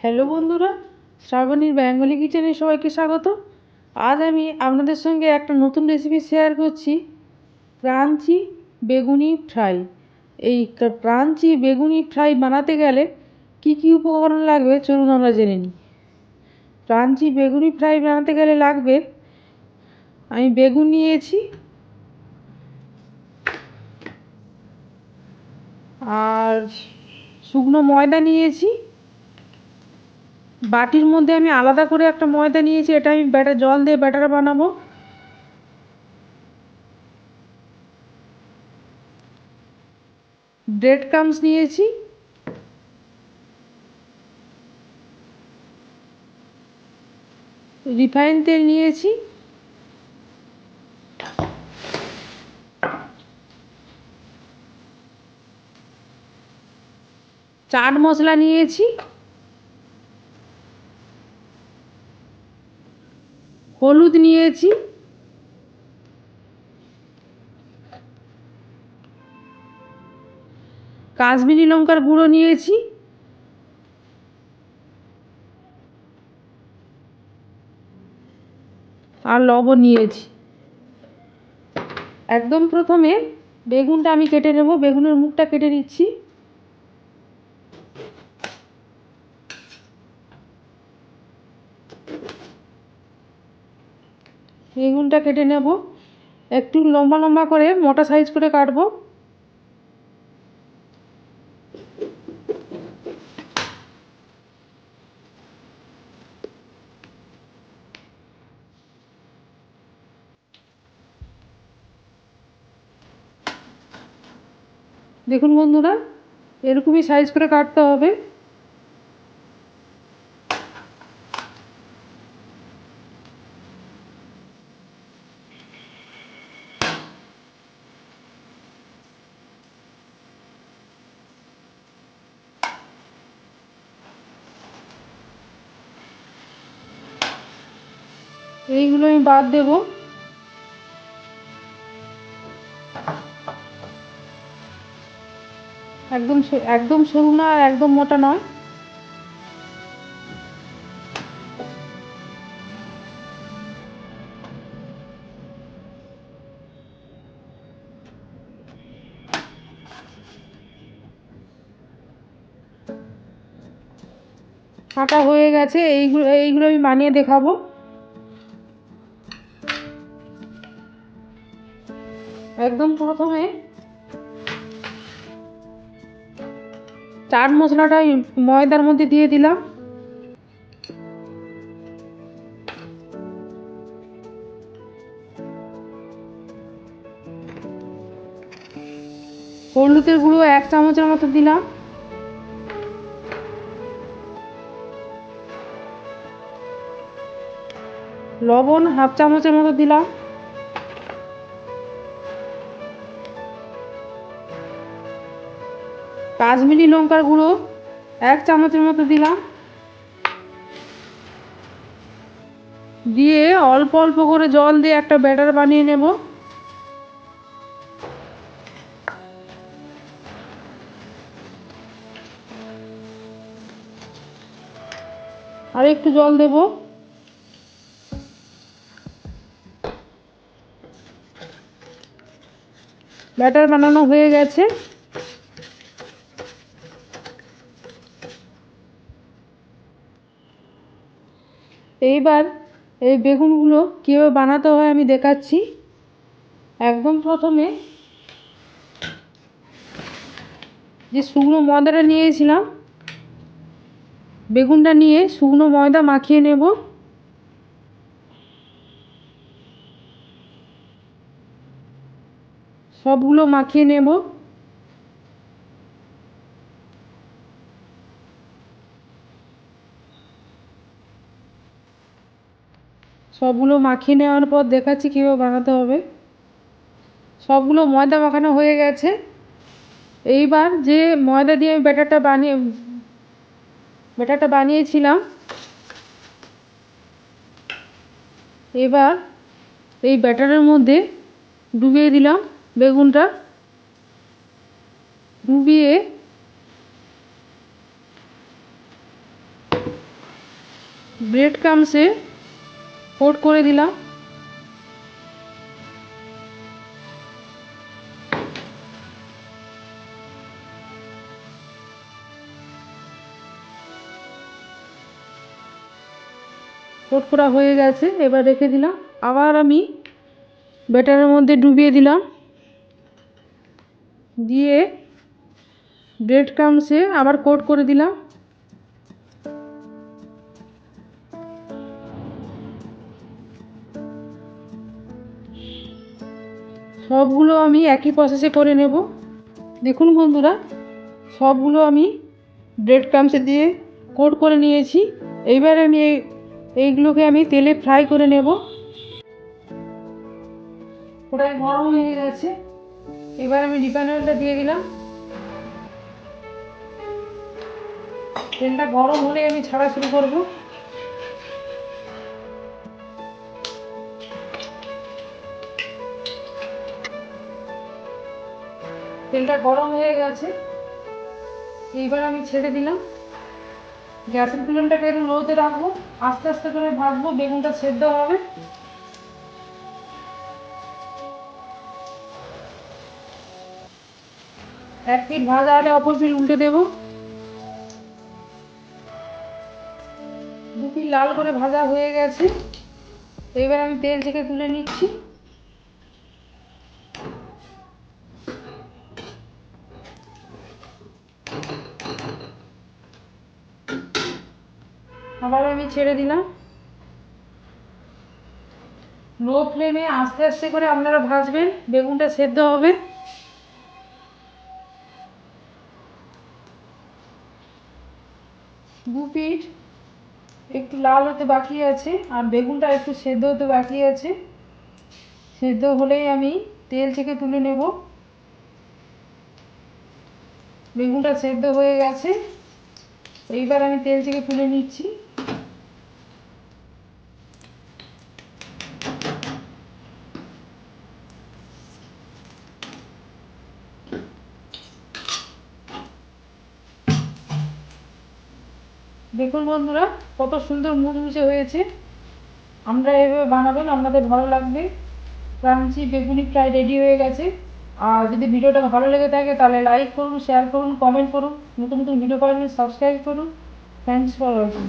Hello বন্ধুরা, শ্রাবণীর Bengali কিচেনে সবাইকে স্বাগত। আজ আমি আপনাদের সঙ্গে একটা নতুন রেসিপি শেয়ার করছি, ক্রাঞ্চি বেগুনি ফ্রাই। এই ক্রাঞ্চি বেগুনি ফ্রাই বানাতে গেলে কি কি উপকরণ লাগবে চলুন আমরা জেনে নিই। ক্রাঞ্চি বেগুনি ফ্রাই বানাতে গেলে লাগবে, আমি বেগুন নিয়েছি, আর শুকনো ময়দা নিয়েছি বাটির মধ্যে আমি আলাদা করে একটা ময়দা নিয়েছি, এটা আমি ব্যাটার, জল দিয়ে ব্যাটার বানাবো। ব্রেড ক্রামস নিয়েছি। রিফাইন তেল নিয়েছি। চাট মশলা নিয়েছি। হলুদ নিয়েছি। কাশ্মীরি লঙ্কার গুঁড়ো নিয়েছি। আর লবণ নিয়েছি। একদম প্রথমে বেগুনটা আমি কেটে নেব। বেগুনের মুখটা কেটে নিচ্ছি। বেগুনটা কেটে নেব। একটু লম্বা লম্বা করে, মোটা সাইজ করে কাটবো। দেখুন বন্ধুরা, এরকমই সাইজ করে কাটতে হবে। এইগুলো আমি বাদ দেব। একদম একদম সরু না আর একদম মোটা নয়। কাটা হয়ে গেছে, এইগুলো এইগুলো আমি বানিয়ে দেখাবো। একদম প্রথমে চাট মশলাটা ময়দার মধ্যে দিয়ে দিলাম। হলুদের গুঁড়ো এক চামচের মতো দিলাম। লবণ হাফ চামচের মতো দিলাম। কাশ্মীরি লঙ্কার গুঁড়ো এক চামচের মতো দিলাম। দিয়ে অল্প অল্প করে জল দিয়ে একটা ব্যাটার বানিয়ে নেব। আর একটু জল দেব। ব্যাটার বানানো হয়ে গেছে। এইবার এই বেগুনগুলো কীভাবে বানাতে হয় আমি দেখাচ্ছি। একদম প্রথমে যে শুকনো ময়দাটা নিয়েছিলাম, বেগুনটা নিয়ে শুকনো ময়দা মাখিয়ে নেব। সবগুলো মাখিয়ে নেব। সবগুলো মাখিয়ে নেওয়ার পর দেখাচ্ছি কীভাবে বানাতে হবে। সবগুলো ময়দা মাখানো হয়ে গেছে। এইবার যে ময়দা দিয়ে আমি ব্যাটারটা বানিয়ে, ব্যাটারটা বানিয়েছিলাম, এবার এই ব্যাটারের মধ্যে ডুবিয়ে দিলাম বেগুনটা। ডুবিয়ে ব্রেড ক্রামসে কোট করে দিলাম। কোট করা হয়ে গেছে, এবার রেখে দিলাম। আবার আমি ব্যাটারের মধ্যে ডুবিয়ে দিলাম। দিয়ে ব্রেড ক্রামসে আবার কোট করে দিলাম। সবগুলো আমি একই প্রসেসে করে নেব। দেখুন বন্ধুরা, সবগুলো আমি ব্রেড ক্রামসে দিয়ে কোট করে নিয়েছি। এইবার আমি এই, এইগুলোকে আমি তেলে ফ্রাই করে নেব। ওটাই গরম হয়ে গেছে। এবার আমি রিফাইন অয়েলটা দিয়ে দিলাম। তেলটা গরম হলে আমি ছাড়া শুরু করব। তেলটা গরম হয়ে গেছে। এইবার আমি ছেড়ে দিলাম। গ্যাসের ফ্লেমটাকে একটু লোতে রাখব। আস্তে আস্তে করে ভাজবো, বেগুনটা সেদ্ধ হবে। এক পিঠ ভাজা হলে অপর পিঠ উল্টে দেবো। দু পিঠ লাল করে ভাজা হয়ে গেছে। এবার আমি তেল থেকে তুলে নিচ্ছি আবার আমি ছেড়ে দিলাম। লো ফ্লেমে আস্তে আস্তে করে আপনারা ভাজবেন, বেগুনটা সেদ্ধ হবে। পিঠ একটু লাল হতে বাকি আছে, আর বেগুনটা একটু সেদ্ধ হতে বাকি আছে। সেদ্ধ হলেই আমি তেল থেকে তুলে নেব। বেগুনটা সেদ্ধ হয়ে গেছে, এইবার আমি তেল থেকে তুলে নিচ্ছি। দেখুন বন্ধুরা, কত সুন্দর মুচমুচে হয়েছে। আমরা এভাবে বানাবেন, আপনাদের ভালো লাগবে। ক্রাঞ্চি বেগুনি প্রায় রেডি হয়ে গেছে। আর যদি ভিডিওটা ভালো লেগে থাকে, তাহলে লাইক করুন শেয়ার করুন কমেন্ট করুন। নতুন নতুন ভিডিও পাবেন সাবস্ক্রাইব করুন। Thanks for watching